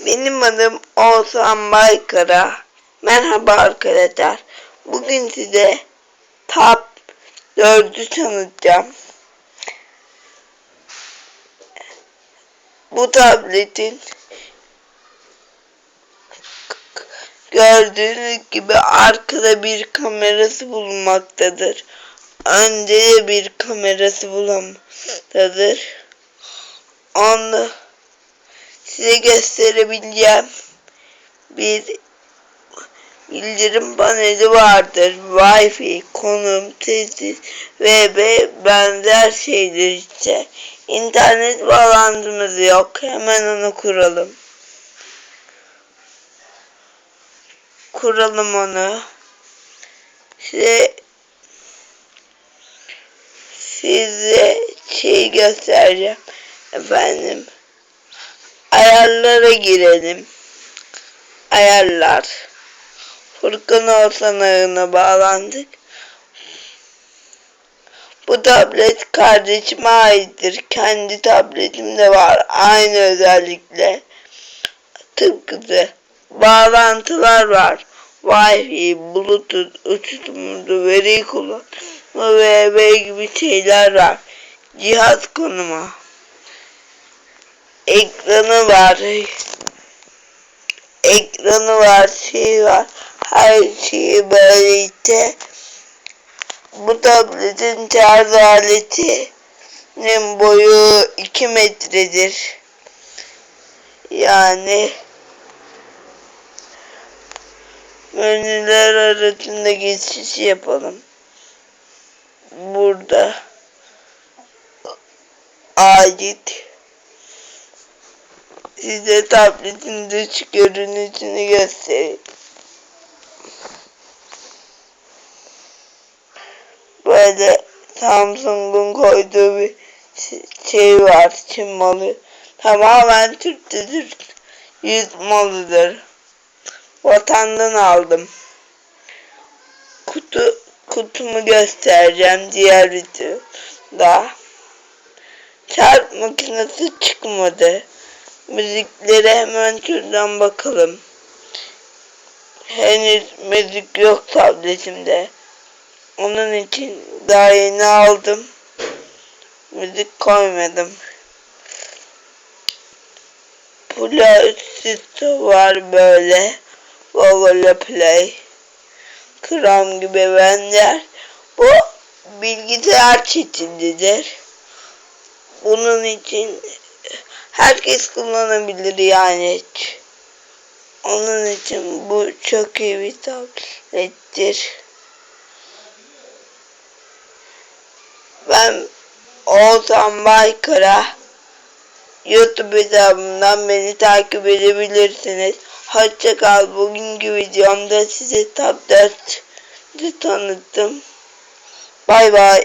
Benim adım Oğuzhan Baykara. Merhaba arkadaşlar. Bugün size Tab 4'ü tanıtacağım. Bu tabletin gördüğünüz gibi arkada bir kamerası bulunmaktadır. Önde de bir kamerası bulunmaktadır. Onu size gösterebileceğim bir bildirim paneli vardır. Wi-Fi, konum, tesis ve be- benzer şeyler işte. İnternet bağlantımız yok. Hemen onu kuralım. Kuralım onu. Size size şey göstereceğim. Efendim ayarlara girelim. Ayarlar. Furkan Olsan ağına bağlandık. Bu tablet kardeşime aittir. Kendi tabletimde var. Aynı özellikle. Tıpkısı. Bağlantılar var. Wi-Fi, Bluetooth, uçurtmalı veri kullanımı ve gibi şeyler var. Cihaz konumu. Ekranı var. Ekranı var, şey var. Her şeyi böylece bu tabletin şarj aletinin boyu 2 metredir. Yani menüler arasında geçiş yapalım. Burada ait size tabletin dış görünüşünü göstereyim. Böyle Samsung'un koyduğu bir şey var. Çin malı. Tamamen Türkçedir. Yüz malıdır. Vatandan aldım. Kutu kutumu göstereceğim diğer videoda. Çarp makinesi çıkmadı. Müziklere hemen şuradan bakalım. Henüz müzik yok tabletimde. Onun için daha yeni aldım. Müzik koymadım. Plastik var böyle. Google Play. Kram gibi benzer. Bu bilgisayar çeşididir. Bunun için herkes kullanabilir yani. Onun için bu çok iyi bir tablettir. Ben Oğuzhan Baykara YouTube hesabımdan beni takip edebilirsiniz. Hoşça kal. Bugünkü videomda size Tab 4'ü tanıttım. Bay bay.